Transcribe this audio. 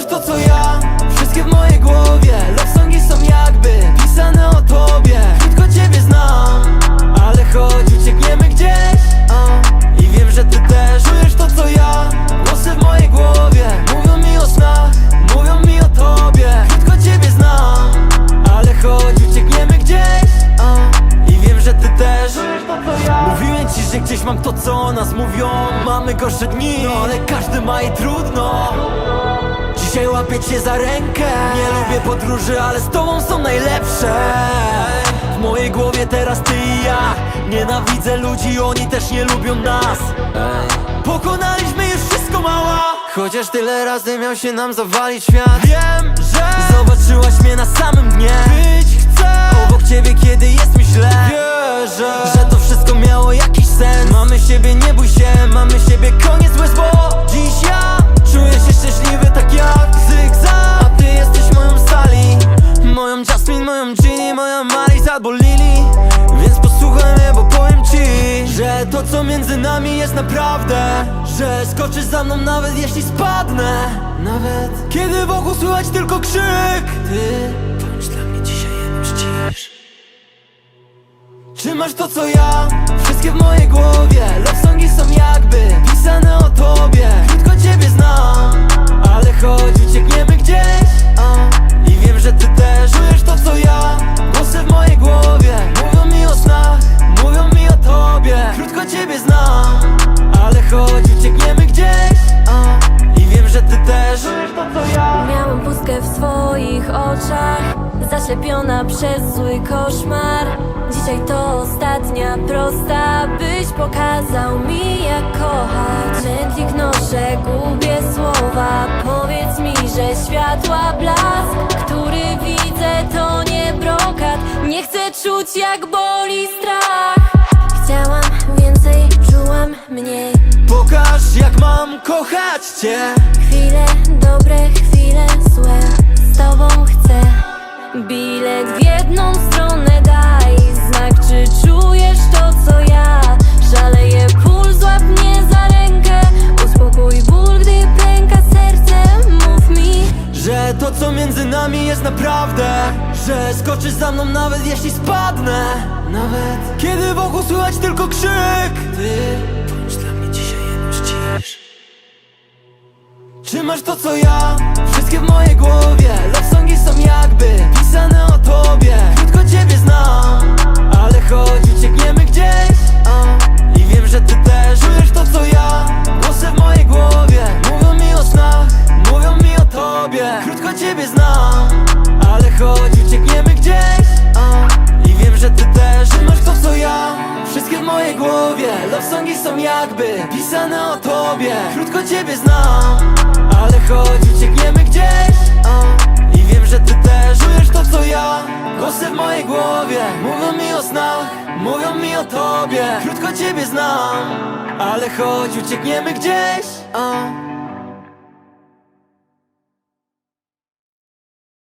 masz to co ja? Wszystkie w mojej głowie Love songi są jakby pisane o tobie Krótko ciebie znam Ale chodź uciekniemy gdzieś a. I wiem, że ty też czujesz to co ja Głosy w mojej głowie Mówią mi o snach Mówią mi o tobie Krótko ciebie znam Ale chodź uciekniemy gdzieś a. I wiem, że ty też czujesz to co ja Mówiłem ci, że gdzieś mam to co o nas mówią Mamy gorsze dni No ale każdy ma i trudno Dzisiaj łapię cię za rękę. Nie lubię podróży, ale z tobą są najlepsze. W mojej głowie teraz ty i ja. Nienawidzę ludzi, oni też nie lubią nas. Pokonaliśmy już wszystko mała. Chociaż tyle razy miał się nam zawalić świat. Wiem, że Zobaczyłaś mnie na samym dnie. Być chcę Obok ciebie, kiedy jest mi źle. Wierzę Że to wszystko miało jakiś sens. Mamy siebie, nie bój się. Mamy siebie, koniec łez, bo Lily Więc posłuchaj mnie, bo powiem ci Że to co między nami jest naprawdę Że skoczysz za mną nawet jeśli spadnę Nawet kiedy wokół słychać tylko krzyk Ty bądź dla mnie dzisiaj jednym ścisz czy masz to co ja? Wszystkie w mojej głowie Love songi są jakby pisane o oczach Zaślepiona przez zły koszmar. Dzisiaj to ostatnia prosta Byś pokazał mi jak kochać. Mętlik noszę, gubię słowa. Powiedz mi, że światła blask Który widzę to nie brokat. Nie chcę czuć jak boli strach. Chciałam więcej, czułam mniej. Pokaż jak mam kochać cię. Chwile między nami jest naprawdę Że skoczysz za mną nawet jeśli spadnę. Nawet kiedy wokół słychać tylko krzyk. Ty bądź dla mnie dzisiaj jednym ścisz Czy masz to co ja? Wszystkie w mojej głowie. Love songi są jakby pisane o tobie songi są jakby Pisane o tobie Krótko ciebie znam Ale chodź uciekniemy gdzieś. I wiem, że ty też Czujesz to co ja Głosy w mojej głowie Mówią mi o snach Mówią mi o tobie Krótko ciebie znam Ale chodź uciekniemy gdzieś a.